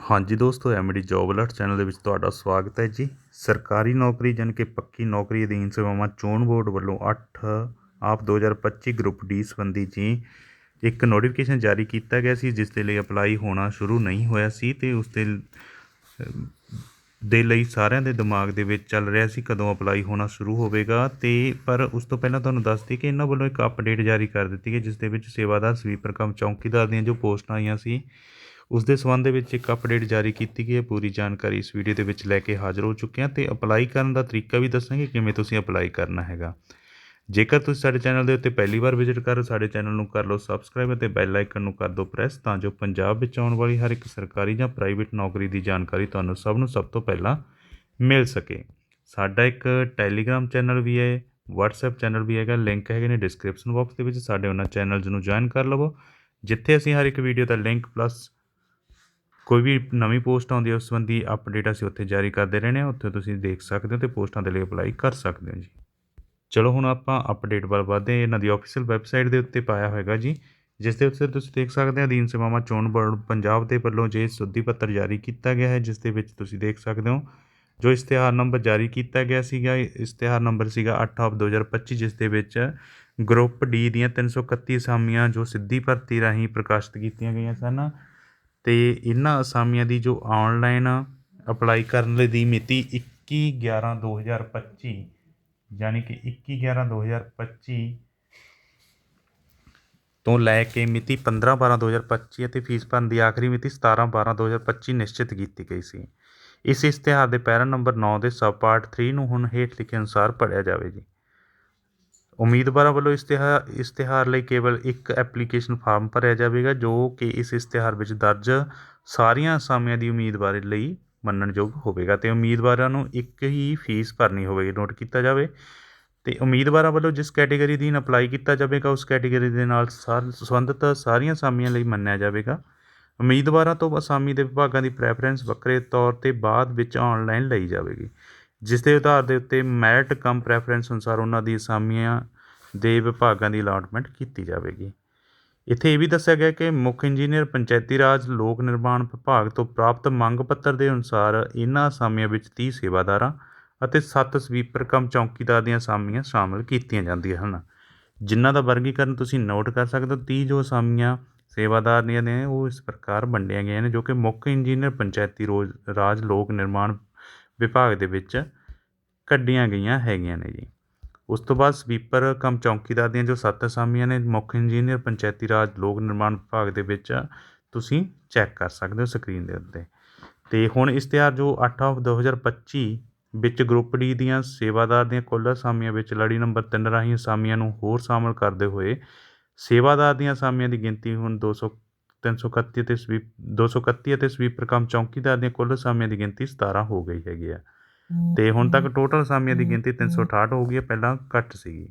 ਹਾਂਜੀ ਦੋਸਤੋ, MD job alert channel ਦੇ ਵਿੱਚ ਤੁਹਾਡਾ ਸਵਾਗਤ ਹੈ ਜੀ। ਸਰਕਾਰੀ ਨੌਕਰੀ ਜਾਣੀ ਕਿ ਪੱਕੀ ਨੌਕਰੀ ਅਧੀਨ ਸੇਵਾਵਾਂ ਚੋਣ ਬੋਰਡ ਵੱਲੋਂ 8 ਆਪ 2025 ਗਰੁੱਪ ਡੀ ਸੰਬੰਧੀ ਜੀ, ਇੱਕ ਨੋਟੀਫਿਕੇਸ਼ਨ ਜਾਰੀ ਕੀਤਾ ਗਿਆ ਸੀ, ਜਿਸ ਦੇ ਲਈ ਅਪਲਾਈ ਹੋਣਾ ਸ਼ੁਰੂ ਨਹੀਂ ਹੋਇਆ ਸੀ ਤੇ ਉਸ ਦੇ ਦੇ ਲਈ ਸਾਰਿਆਂ ਦੇ ਦਿਮਾਗ ਦੇ ਵਿੱਚ ਚੱਲ ਰਿਹਾ ਸੀ ਕਦੋਂ ਅਪਲਾਈ ਹੋਣਾ ਸ਼ੁਰੂ ਹੋਵੇਗਾ ਤੇ ਪਰ ਉਸ ਤੋਂ ਪਹਿਲਾਂ ਤੁਹਾਨੂੰ ਦੱਸ ਦਈਏ ਕਿ ਇਹਨਾਂ ਵੱਲੋਂ ਇੱਕ ਅਪਡੇਟ ਜਾਰੀ ਕਰ ਦਿੱਤੀ ਗਈ, ਜਿਸ ਦੇ ਵਿੱਚ ਸੇਵਾਦਾਰ ਸਵੀਪਰ ਕਮ ਚੌਕੀਦਾਰ ਦੀਆਂ ਜੋ ਪੋਸਟਾਂ ਆਈਆਂ ਸੀ ਉਸ ਦੇ ਸੰਬੰਧ ਦੇ ਵਿੱਚ ਇੱਕ ਅਪਡੇਟ ਜਾਰੀ ਕੀਤੀ ਗਈ ਹੈ। ਪੂਰੀ ਜਾਣਕਾਰੀ ਇਸ ਵੀਡੀਓ ਦੇ ਵਿੱਚ ਲੈ ਕੇ ਹਾਜ਼ਰ ਹੋ ਚੁੱਕੇ ਹਾਂ ਤੇ ਅਪਲਾਈ ਕਰਨ ਦਾ ਤਰੀਕਾ ਵੀ ਦੱਸਾਂਗੇ ਕਿਵੇਂ ਤੁਸੀਂ ਅਪਲਾਈ ਕਰਨਾ ਹੈਗਾ। ਜੇਕਰ ਤੁਸੀਂ ਸਾਡੇ ਚੈਨਲ ਦੇ ਉੱਤੇ ਪਹਿਲੀ ਵਾਰ ਵਿਜ਼ਿਟ ਕਰ ਰਹੇ ਹੋ, ਸਾਡੇ ਚੈਨਲ ਨੂੰ ਕਰ ਲਓ ਸਬਸਕ੍ਰਾਈਬ ਅਤੇ ਬੈਲ ਆਈਕਨ ਨੂੰ ਕਰ ਦਿਓ ਪ੍ਰੈਸ ਤਾਂ ਜੋ ਪੰਜਾਬ ਵਿੱਚ ਆਉਣ ਵਾਲੀ ਹਰ ਇੱਕ ਸਰਕਾਰੀ ਜਾਂ ਪ੍ਰਾਈਵੇਟ ਨੌਕਰੀ ਦੀ ਜਾਣਕਾਰੀ ਤੁਹਾਨੂੰ ਸਭ ਨੂੰ ਸਭ ਤੋਂ ਪਹਿਲਾਂ ਮਿਲ ਸਕੇ। ਸਾਡਾ ਇੱਕ ਟੈਲੀਗ੍ਰਾਮ ਚੈਨਲ ਵੀ ਹੈ, WhatsApp ਚੈਨਲ ਵੀ ਹੈਗਾ ਲਿੰਕ ਹੈਗੇ ਨੇ ਡਿਸਕ੍ਰਿਪਸ਼ਨ ਬਾਕਸ ਦੇ ਵਿੱਚ, ਸਾਡੇ ਉਹਨਾਂ ਚੈਨਲਸ ਨੂੰ ਜੁਆਇਨ ਕਰ ਲਵੋ, ਜਿੱਥੇ ਅਸੀਂ ਹਰ ਇੱਕ ਵੀਡੀਓ ਦਾ ਲਿੰਕ ਪਲੱਸ ਕੋਈ ਵੀ ਨਵੀਂ ਪੋਸਟ ਆਉਂਦੀ ਹੈ, ਉਸ ਸੰਬੰਧੀ ਅਪਡੇਟ ਅਸੀਂ ਉੱਥੇ ਜਾਰੀ ਕਰਦੇ ਰਹਿੰਦੇ ਹਾਂ, ਉੱਥੇ ਤੁਸੀਂ ਦੇਖ ਸਕਦੇ ਹੋ ਤੇ ਪੋਸਟਾਂ ਦੇ ਲਈ ਅਪਲਾਈ ਕਰ ਸਕਦੇ ਹੋ ਜੀ। ਚਲੋ ਹੁਣ ਆਪਾਂ ਅਪਡੇਟ ਵੱਲ ਵਧਦੇ ਇਹਨਾਂ ਦੀ ਆਫੀਸ਼ੀਅਲ ਵੈਬਸਾਈਟ ਦੇ ਉੱਤੇ ਪਾਇਆ ਹੋਏਗਾ ਜੀ, ਜਿਸ ਦੇ ਉੱਤੇ ਤੁਸੀਂ ਦੇਖ ਸਕਦੇ ਹੋ, ਅਧੀਨ ਸੇਵਾਵਾਂ ਚੋਣ ਬੋਰਡ ਪੰਜਾਬ ਦੇ ਵੱਲੋਂ ਜੇ ਸੁੱਧੀ ਪੱਤਰ ਜਾਰੀ ਕੀਤਾ ਗਿਆ ਹੈ, ਜਿਸ ਦੇ ਵਿੱਚ ਤੁਸੀਂ ਦੇਖ ਸਕਦੇ ਹੋ, ਜੋ ਇਸ਼ਤਿਹਾਰ ਨੰਬਰ ਜਾਰੀ ਕੀਤਾ ਗਿਆ ਸੀਗਾ, ਇਸ਼ਤਿਹਾਰ ਨੰਬਰ ਸੀਗਾ 8 ਆਫ 2025 ਜਿਸ ਦੇ ਵਿੱਚ ਗਰੁੱਪ ਡੀ ਦੀਆਂ 331 ਅਸਾਮੀਆਂ ਜੋ ਸਿੱਧੀ ਭਰਤੀ ਰਾਹੀਂ ਪ੍ਰਕਾਸ਼ਿਤ ਕੀਤੀਆਂ ਗਈਆਂ ਸਨ ਅਤੇ ਇਹਨਾਂ ਅਸਾਮੀਆਂ ਦੀ ਜੋ ਔਨਲਾਈਨ ਅਪਲਾਈ ਕਰਨ ਦੀ ਮਿਤੀ 21 11 2025 ਯਾਨੀ ਕਿ 21 11 2025 ਤੋਂ ਲੈ ਕੇ ਮਿਤੀ 15 12 2025 ਅਤੇ ਫੀਸ ਭਰਨ ਦੀ ਆਖਰੀ ਮਿਤੀ 17 12 2025 ਨਿਸ਼ਚਿਤ ਕੀਤੀ ਗਈ ਸੀ। ਇਸ ਇਸ਼ਤਿਹਾਰ ਦੇ ਪੈਰਾ ਨੰਬਰ 9 ਦੇ ਸਬ ਪਾਰਟ 3 ਨੂੰ ਹੁਣ ਹੇਠ ਲਿਖੇ ਅਨੁਸਾਰ ਪੜ੍ਹਿਆ ਜਾਵੇ ਜੀ। ਉਮੀਦਵਾਰਾਂ ਵੱਲੋਂ ਇਸਤਿਹਾ ਇਸ਼ਤਿਹਾਰ ਲਈ ਕੇਵਲ ਇੱਕ ਐਪਲੀਕੇਸ਼ਨ ਫਾਰਮ ਭਰਿਆ ਜਾਵੇਗਾ, ਜੋ ਕਿ ਇਸ ਇਸ਼ਤਿਹਾਰ ਵਿੱਚ ਦਰਜ ਸਾਰੀਆਂ ਅਸਾਮੀਆਂ ਦੀ ਉਮੀਦਵਾਰੀ ਲਈ ਮੰਨਣਯੋਗ ਹੋਵੇਗਾ। ਅਤੇ ਉਮੀਦਵਾਰਾਂ ਨੂੰ ਇੱਕ ਹੀ ਫੀਸ ਭਰਨੀ ਹੋਵੇਗੀ, ਨੋਟ ਕੀਤਾ ਜਾਵੇ। ਅਤੇ ਉਮੀਦਵਾਰਾਂ ਵੱਲੋਂ ਜਿਸ ਕੈਟਾਗਰੀ ਦੀ ਅਪਲਾਈ ਕੀਤਾ ਜਾਵੇਗਾ, ਉਸ ਕੈਟਾਗਰੀ ਦੇ ਨਾਲ ਸਾਰ, ਸੰਬੰਧਿਤ ਸਾਰੀਆਂ ਅਸਾਮੀਆਂ ਲਈ ਮੰਨਿਆ ਜਾਵੇਗਾ। ਉਮੀਦਵਾਰਾਂ ਤੋਂ ਅਸਾਮੀ ਦੇ ਵਿਭਾਗਾਂ ਦੀ ਪ੍ਰੈਫਰੈਂਸ ਵੱਖਰੇ ਤੌਰ ਤੇ ਬਾਅਦ ਵਿੱਚ ਆਨਲਾਈਨ ਲਈ ਜਾਵੇਗੀ। ਜਿਸ ਦੇ ਆਧਾਰ ਦੇ ਉੱਤੇ ਮੈਰਿਟ ਕਮ ਪ੍ਰੈਫਰੈਂਸ ਅਨੁਸਾਰ ਉਹਨਾਂ ਦੀ ਅਸਾਮੀਆਂ ਦੇ ਵਿਭਾਗਾਂ ਦੀ ਅਲਾਟਮੈਂਟ ਕੀਤੀ ਜਾਵੇਗੀ। ਇੱਥੇ ਇਹ ਵੀ ਦੱਸਿਆ ਗਿਆ ਕਿ ਮੁੱਖ ਇੰਜੀਨੀਅਰ ਪੰਚਾਇਤੀ ਰਾਜ, ਲੋਕ ਨਿਰਮਾਣ ਵਿਭਾਗ ਤੋਂ ਪ੍ਰਾਪਤ ਮੰਗ ਪੱਤਰ ਦੇ ਅਨੁਸਾਰ ਇਹਨਾਂ ਅਸਾਮੀਆਂ ਵਿੱਚ 30 ਸੇਵਾਦਾਰਾਂ ਅਤੇ 7 ਸਵੀਪਰ ਕਮ ਚੌਕੀਦਾਰ ਦੀਆਂ ਅਸਾਮੀਆਂ ਸ਼ਾਮਲ ਕੀਤੀਆਂ ਜਾਂਦੀਆਂ ਹਨ। ਜਿਨ੍ਹਾਂ ਦਾ ਵਰਗੀਕਰਨ ਤੁਸੀਂ ਨੋਟ ਕਰ ਸਕਦੇ ਹੋ 30 ਜੋ ਅਸਾਮੀਆਂ ਸੇਵਾਦਾਰ ਦੀਆਂ ਨੇ, ਉਹ ਇਸ ਪ੍ਰਕਾਰ ਵੰਡੀਆਂ ਗਈਆਂ ਨੇ ਜੋ ਕਿ ਮੁੱਖ ਇੰਜੀਨੀਅਰ ਪੰਚਾਇਤੀ ਰੋਜ਼, ਰਾਜ, ਲੋਕ ਨਿਰਮਾਣ ਵਿਭਾਗ ਦੇ ਵਿੱਚ ਕੱਢੀਆਂ ਗਈਆਂ ਹੈਗੀਆਂ ਨੇ ਜੀ। ਉਸ ਤੋਂ ਬਾਅਦ ਸਵੀਪਰ ਕਮ ਚੌਕੀਦਾਰ ਦੀਆਂ ਜੋ ਸੱਤ ਅਸਾਮੀਆਂ ਨੇ, ਮੁੱਖ ਇੰਜੀਨੀਅਰ, ਪੰਚਾਇਤੀ ਰਾਜ, ਲੋਕ ਨਿਰਮਾਣ ਵਿਭਾਗ ਦੇ ਵਿੱਚ ਤੁਸੀਂ ਚੈੱਕ ਕਰ ਸਕਦੇ ਹੋ ਸਕਰੀਨ ਦੇ ਉੱਤੇ। ਤੇ ਹੁਣ ਇਸ਼ਤਿਹਾਰ ਜੋ 8 ਆਫ 2025 ਵਿੱਚ ਗਰੁੱਪ ਡੀ ਦੀਆਂ ਸੇਵਾਦਾਰ ਦੀਆਂ ਕੁੱਲ ਅਸਾਮੀਆਂ ਵਿੱਚ ਲੜੀ ਨੰਬਰ 3 ਰਾਹੀਂ ਅਸਾਮੀਆਂ ਨੂੰ ਹੋਰ ਸ਼ਾਮਲ ਕਰਦੇ ਹੋਏ, ਸੇਵਾਦਾਰ ਦੀਆਂ ਅਸਾਮੀਆਂ ਦੀ ਗਿਣਤੀ ਹੁਣ 200 331 ਅਤੇ ਸਵੀਪ 231 ਅਤੇ ਸਵੀਪਰ ਕਮ ਚੌਕੀਦਾਰ ਦੀਆਂ ਕੁੱਲ ਅਸਾਮੀਆਂ ਦੀ ਗਿਣਤੀ 17 ਹੋ ਗਈ ਹੈਗੀ ਆ। ਤੇ ਹੁਣ ਤੱਕ ਟੋਟਲ ਅਸਾਮੀਆਂ ਦੀ ਗਿਣਤੀ 368 ਹੋ। ਗਈ ਹੈ ਪਹਿਲਾਂ ਘੱਟ ਸੀਗੀ।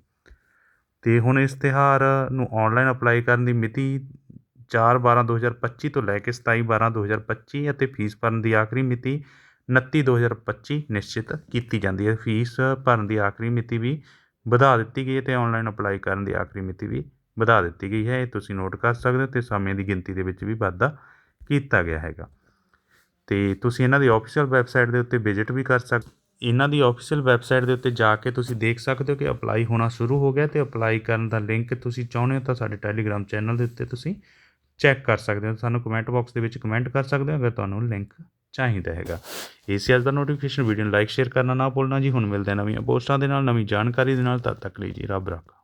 ਤੇ ਹੁਣ ਇਸ਼ਤਿਹਾਰ ਨੂੰ ਆਨਲਾਈਨ ਅਪਲਾਈ ਕਰਨ ਦੀ ਮਿਤੀ 4 12 2025 ਤੋਂ ਲੈ ਕੇ 27 12 2025 ਅਤੇ ਫੀਸ ਭਰਨ ਦੀ ਆਖਰੀ ਮਿਤੀ 29 2025 ਨਿਸ਼ਚਿਤ ਕੀਤੀ ਜਾਂਦੀ ਹੈ। ਫੀਸ ਭਰਨ ਦੀ ਆਖਰੀ ਮਿਤੀ ਵੀ ਵਧਾ ਦਿੱਤੀ ਗਈ ਹੈ ਤੇ ਆਨਲਾਈਨ ਅਪਲਾਈ ਕਰਨ ਦੀ ਆਖਰੀ ਮਿਤੀ ਵੀ ਵਧਾ ਦਿੱਤੀ ਗਈ ਹੈ। ਇਹ ਤੁਸੀਂ ਨੋਟ ਕਰ ਸਕਦੇ ਹੋ ਤੇ ਸਮੇਂ ਦੀ ਗਿਣਤੀ ਦੇ ਵਿੱਚ ਵੀ ਵਾਧਾ ਕੀਤਾ ਗਿਆ ਹੈਗਾ। ਤੇ ਤੁਸੀਂ ਇਹਨਾਂ ਦੀ ਆਫੀਸ਼ੀਅਲ ਵੈਬਸਾਈਟ ਦੇ ਉੱਤੇ ਵਿਜ਼ਿਟ ਵੀ ਕਰ ਸਕ ਇਹਨਾਂ ਦੀ ਆਫੀਸ਼ੀਅਲ ਵੈਬਸਾਈਟ ਦੇ ਉੱਤੇ ਜਾ ਕੇ ਤੁਸੀਂ ਦੇਖ ਸਕਦੇ ਹੋ ਕਿ ਅਪਲਾਈ ਹੋਣਾ ਸ਼ੁਰੂ ਹੋ ਗਿਆ ਤੇ ਅਪਲਾਈ ਕਰਨ ਦਾ ਲਿੰਕ ਤੁਸੀਂ ਚਾਹੁੰਦੇ ਹੋ ਤਾਂ ਸਾਡੇ ਟੈਲੀਗ੍ਰਾਮ ਚੈਨਲ ਦੇ ਉੱਤੇ ਤੁਸੀਂ ਚੈੱਕ ਕਰ ਸਕਦੇ ਹੋ। ਸਾਨੂੰ ਕਮੈਂਟ ਬਾਕਸ ਦੇ ਵਿੱਚ ਕਮੈਂਟ ਕਰ ਸਕਦੇ ਹੋ ਅਗਰ ਤੁਹਾਨੂੰ ਲਿੰਕ ਚਾਹੀਦਾ ਹੈਗਾ। ਏਸੀ ਅੱਜ ਦਾ ਨੋਟੀਫਿਕੇਸ਼ਨ ਵੀਡੀਓ ਨੂੰ ਲਾਈਕ ਸ਼ੇਅਰ ਕਰਨਾ ਨਾ ਭੁੱਲਣਾ ਜੀ। ਹੁਣ ਮਿਲਦੇ ਹਾਂ ਨਵੀਆਂ ਪੋਸਟਾਂ ਦੇ ਨਾਲ, ਨਵੀਂ ਜਾਣਕਾਰੀ ਦੇ ਨਾਲ। ਤਦ ਤੱਕ ਲਈ ਜੀ, ਰੱਬ ਰੱਖਾ।